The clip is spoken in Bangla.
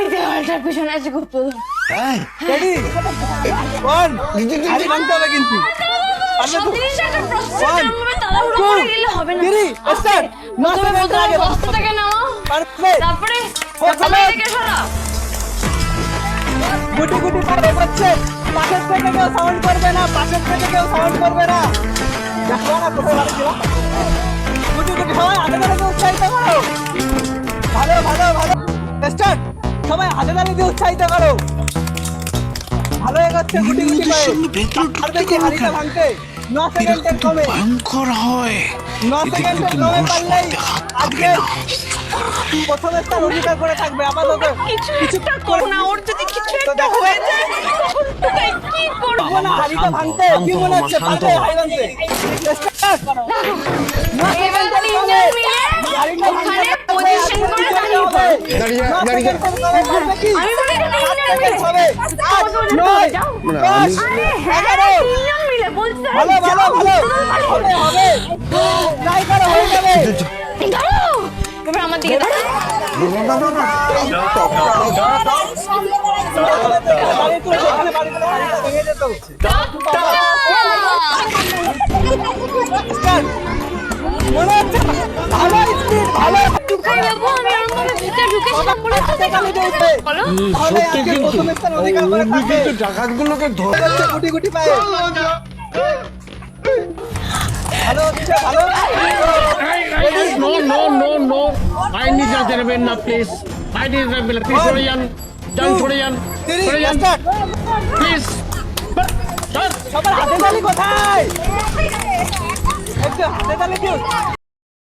ওই দেওয়ালটার পিছনে আছে গুপ্তধন রেডি ওয়ান হবে কিন্তু। আগে তারপরে সরাও গুটি গুটি পারে হচ্ছে পাশের থেকে কেউ সাউন্ড করবে না পাশের থেকে কেউ সাউন্ড করবে না। দেখো না কোথায় বাড়ি গুটি গুটি সবাই হাতে তালে উৎসাহিত করো। ভালো ভালো ভালো। স্টার্ট সবাই হাতে তালে দিয়ে উৎসাহিত করো। ভালো এগোচ্ছে গুটি গুটি পায়ে হাড়িটা ভাঙতে। ন সেকেন্ডের কমে। ভয়ঙ্কর হয়। ন সেকেন্ডের কমে পারলেই আজকে প্রথম স্থান অধিকার করে থাকবে। আপাতত কিছু একটা করো না। ওর যদি কিছু তো একটা দেখো। হয়ে যায় কি করব? না হাড়িটা ভাঙতে কি মনে হচ্ছে? পারবে হাড়ি ভাঙতে. ন সেকেন্ডের কমে। হাড়িটা ওখানে ভাঙতে পজিশন করে দাঁড়িয়ে পড়ো। দাঁড়িয়ে ন দাঁড়িয়ে সেকেন্ডের কমে পারবে কি? আমি বলি এখানে তিনজন মিলে। হবে। আট, নয়, দশ, আরে হ্যাঁ এগারো। তিনজন মিলে বলতে ভালো ভালো হয়ে আমার আইনি যা দেবেন না প্লিজ না প্লিজ সরে যান যান সরে যান যান প্লিজ কোথায়